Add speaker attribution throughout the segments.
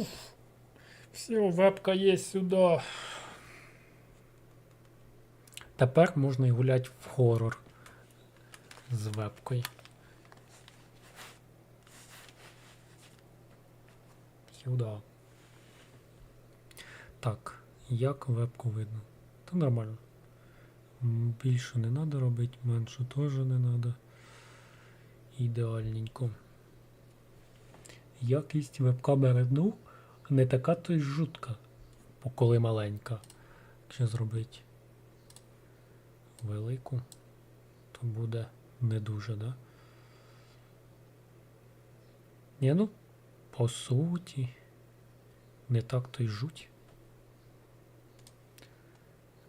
Speaker 1: Ух. Все, вебка є сюди. Тепер можна і гуляти в хорор з вебкою. Сюди. Так, як вебку видно? Та нормально. Більше не треба робити, менше теж не треба. Ідеальненько. Якість веб-камери, ну, не така то й жутка, коли маленька. Якщо зробити велику, то буде не дуже, да? Ні, ну, по суті, не так то й жуть.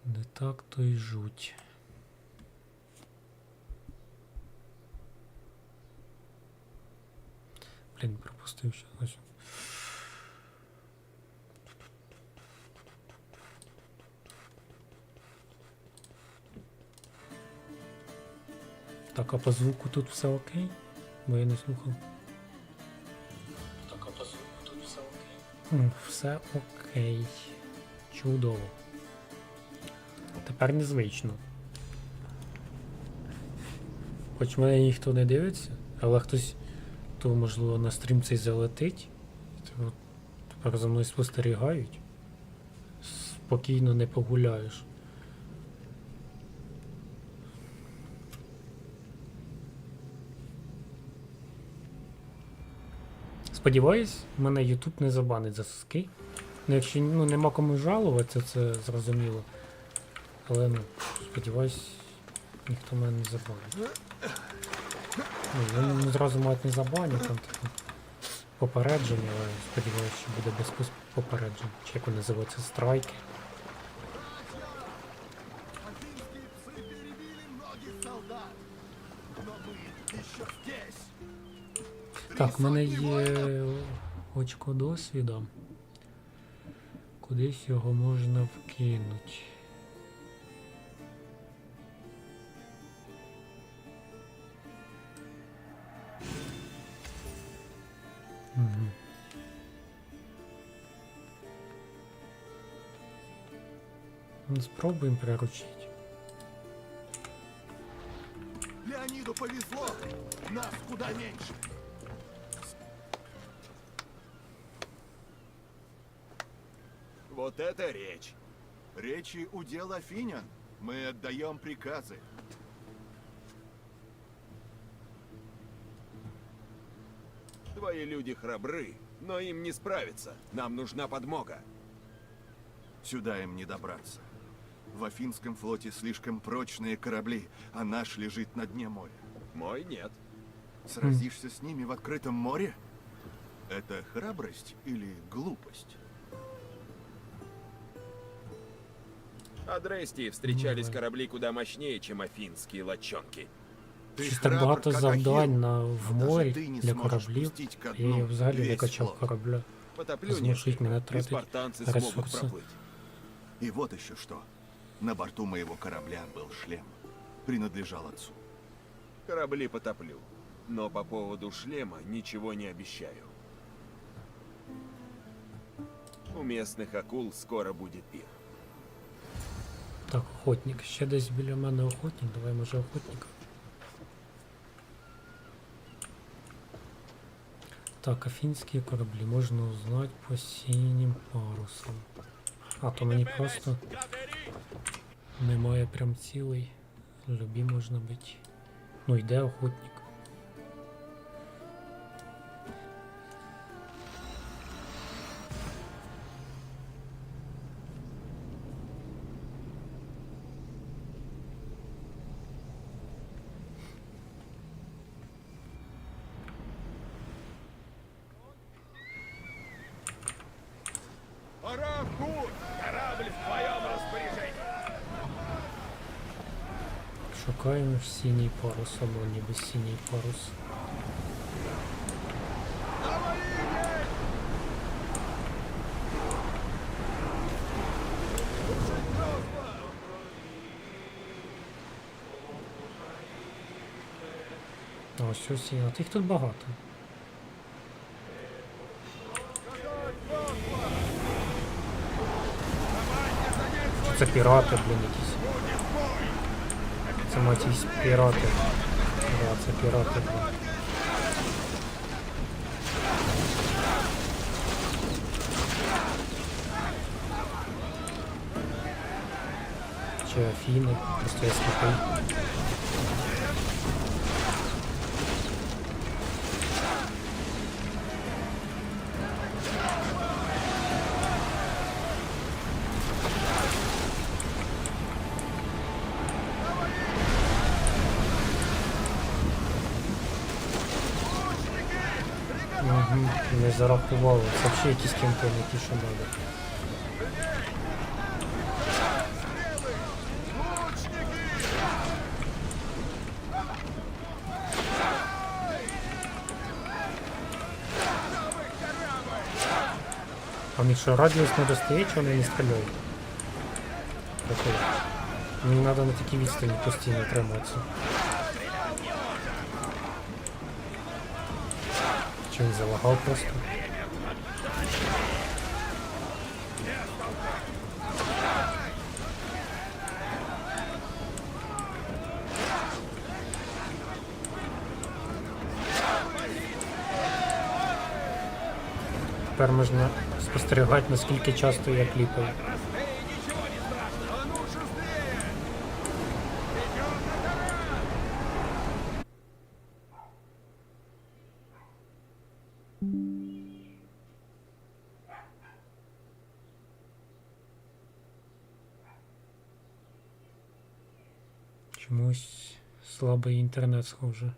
Speaker 1: Не так то й жуть. Блін, пропустив ще. Ось. Так, а по звуку тут все окей? Бо я не слухав. Так, а по звуку тут все окей? Все окей. Чудово. Тепер незвично. Хоч мене ніхто не дивиться, але хтось то можливо на стрім цей залетить. Тепер за мною спостерігають. Спокійно не погуляєш. Сподіваюсь, мене YouTube не забанить за соски. Ну, якщо ну, нема кому жалуватися, це зрозуміло. Але ну, сподіваюсь, ніхто мене не забанить. Ну, вони зразу мають не забанить там таке попередження, але сподіваюся, що буде без попереджень. Чи як вони називаються страйки. Так, в мене є очко досвіду. Кудись його можна вкинути. Ну, Спробуємо приручити.
Speaker 2: Леониду повезло, нас куда меньше. Вот это речь. Речи удел Афинян. Мы отдаем приказы.
Speaker 3: Твои люди храбры, но им не справиться. Нам нужна подмога.
Speaker 2: Сюда им не добраться. В Афинском флоте слишком прочные корабли, а наш лежит на дне моря.
Speaker 3: Мой нет.
Speaker 2: Сразишься с ними в открытом море? Это храбрость или глупость?
Speaker 3: А Дрестии встречались
Speaker 1: Давай.
Speaker 3: корабли куда мощнее, чем афинские лодчонки.
Speaker 2: Ты
Speaker 1: Щось так
Speaker 2: храбр,
Speaker 1: багато
Speaker 2: как
Speaker 1: завдань
Speaker 2: Ахилл,
Speaker 1: на, в
Speaker 2: но даже
Speaker 1: морі
Speaker 2: ты не
Speaker 1: для
Speaker 2: сможешь
Speaker 1: кораблів.
Speaker 2: пустить ко
Speaker 1: Я
Speaker 2: дну
Speaker 1: взагалі не
Speaker 2: весь
Speaker 1: качав
Speaker 2: флот.
Speaker 1: корабля.
Speaker 3: Потоплю
Speaker 1: Змусить
Speaker 3: несколько,
Speaker 1: меня
Speaker 3: и
Speaker 1: тратить
Speaker 3: спартанцы
Speaker 1: ресурсы.
Speaker 3: смогут проплыть.
Speaker 2: И вот еще что. На борту моего корабля был шлем. Принадлежал отцу.
Speaker 3: Корабли потоплю. Но по поводу шлема ничего не обещаю. У местных акул скоро будет пир.
Speaker 1: Так, охотник. Ще десь біля мене охотник. Давай може охотника. Так, афінські кораблі можна узнати по синім парусам. А то мені просто немає прям цілий. Любі можна бути. Ну йде охотник.
Speaker 3: Пора в путь! Корабль в твоем распоряжении!
Speaker 1: Шукаємо ж синій парус, або ніби синій парус. А ось ось. А тих тут багато. Це пірати, блін, якісь. Це мать якісь пірати. Да, це пірати, блін. Чи Афіни, просто я сліпий. Угу, не зарахували. Це взагалі якісь кемпи, не ті, що надо. А в них що, радіус не достає, чи вони не стріляють? Прикольно. Мені треба на такій відстані постійно триматися. Чи він залагав просто? Тепер можна спостерігати, наскільки часто я кліпаю. Чомусь слабий інтернет схоже.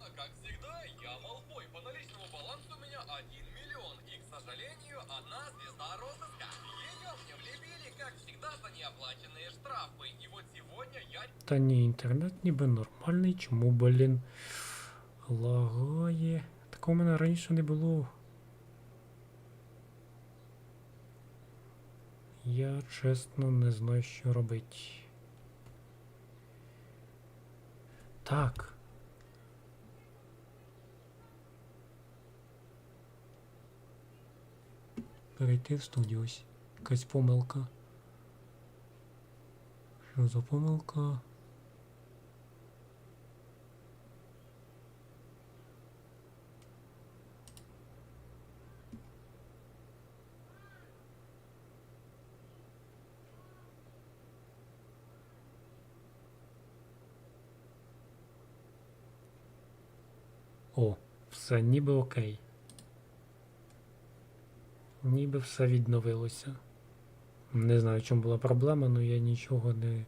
Speaker 4: А Как всегда, я Малфой. По наличному балансу у меня 1 миллион. И, к сожалению, одна звезда розыска.
Speaker 1: Та ні, інтернет ніби нормальний, чому, блін, лагає. Такого в мене раніше не було. Я чесно не знаю, що робити. Так. Перейти в студію ось. Якась помилка. Що за помилка? О, все ніби окей. Ніби все відновилося. Не знаю, в чому була проблема, але я нічого не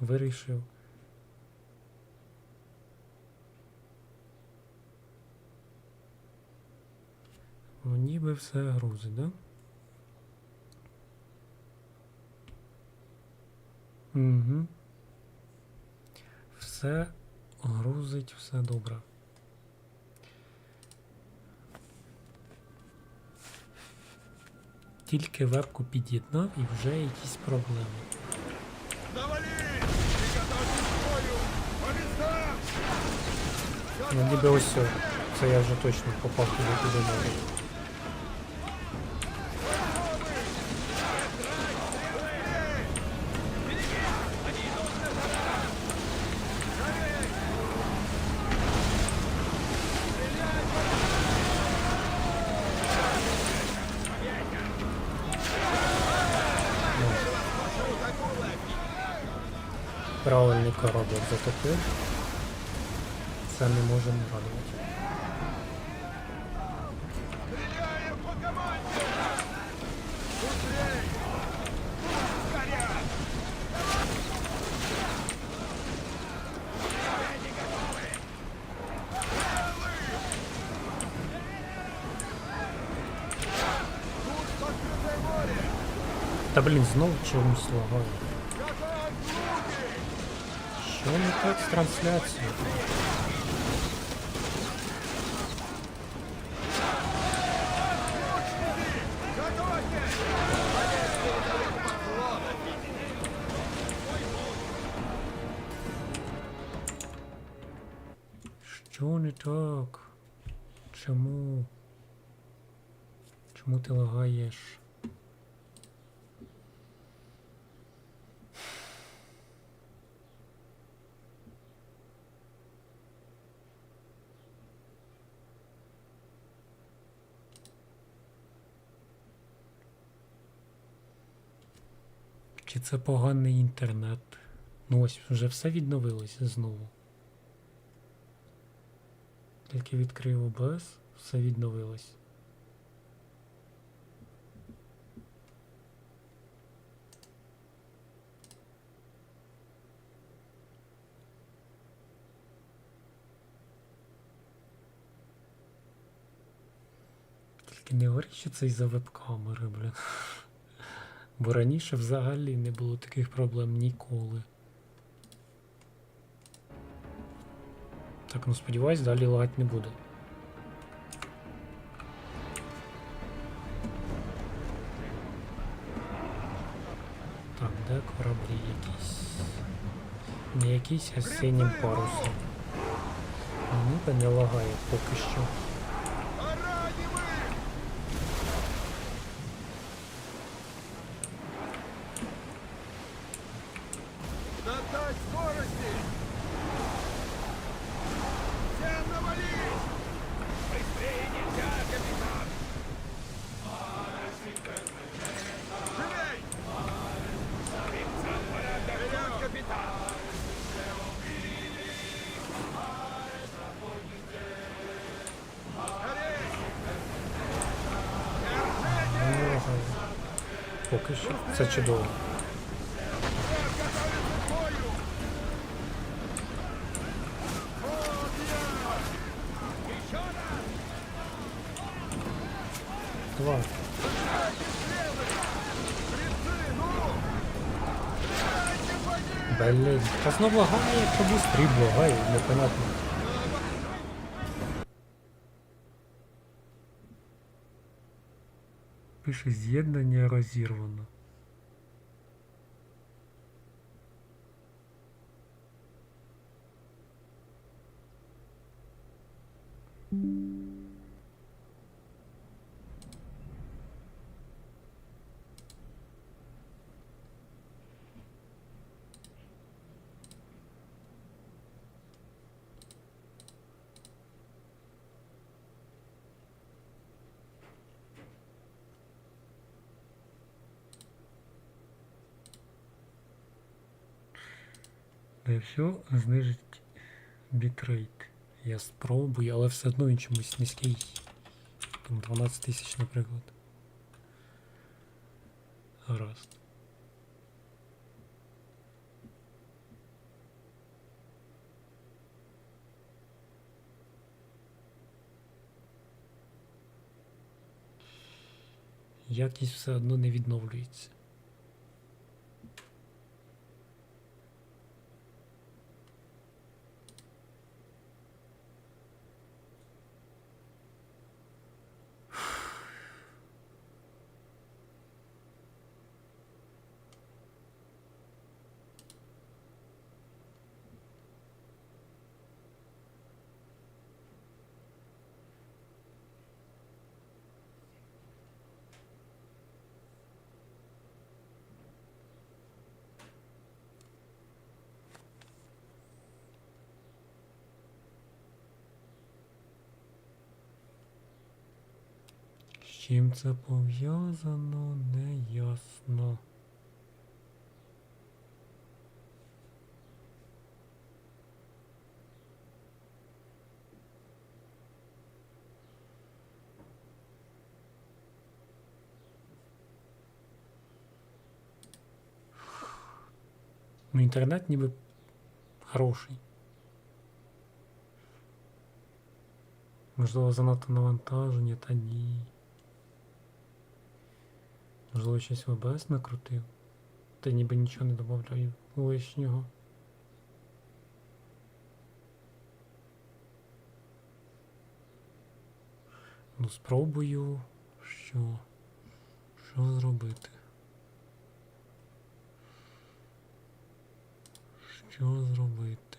Speaker 1: вирішив. Ну, ніби все грузить, да? Угу. Все грузить, все добре. Тільки вебку під'єднав і вже якісь проблеми. Ну, ніби ось. Це я вже точно попав туди, куди надо. Правильний кораблик затопив. Це не може не радувати.
Speaker 3: Стреляем по команде! Быстрей! Горят! Тут открытое море!
Speaker 1: Та блін, знову чомусь лагає. Ну не так с трансляцией. Так? Чому? Чому ти лагаєш? Чи це поганий інтернет? Ну ось вже все відновилось знову. Тільки відкрив OBS, все відновилось. Тільки не говори, що це із-за веб-камери, блін. Бо раніше взагалі не було таких проблем ніколи. Так, ну сподіваюсь, далі лагать не буде. Так, де кораблі якісь? Не якісь, а синім парусом. Ніби не лагає поки що. Поки що. Це чудово.
Speaker 3: Ним!
Speaker 1: Блін, та знов лагає, то быстрій лагає, непонятно. Пише з'єднання розірвано. Все знижить бітрейт. Я спробую, але все одно він чомусь низький. Там 12 тисяч, наприклад. Гаразд. Якість все одно не відновлюється. Чим це пов'язано, не ясно. Ну, інтернет ніби хороший. Можливо, занадто навантаження, та ні. Можливо, щось в ОБС накрутив. Та ніби нічого не додаю лишнього. Ну, спробую. Що? Що зробити? Що зробити?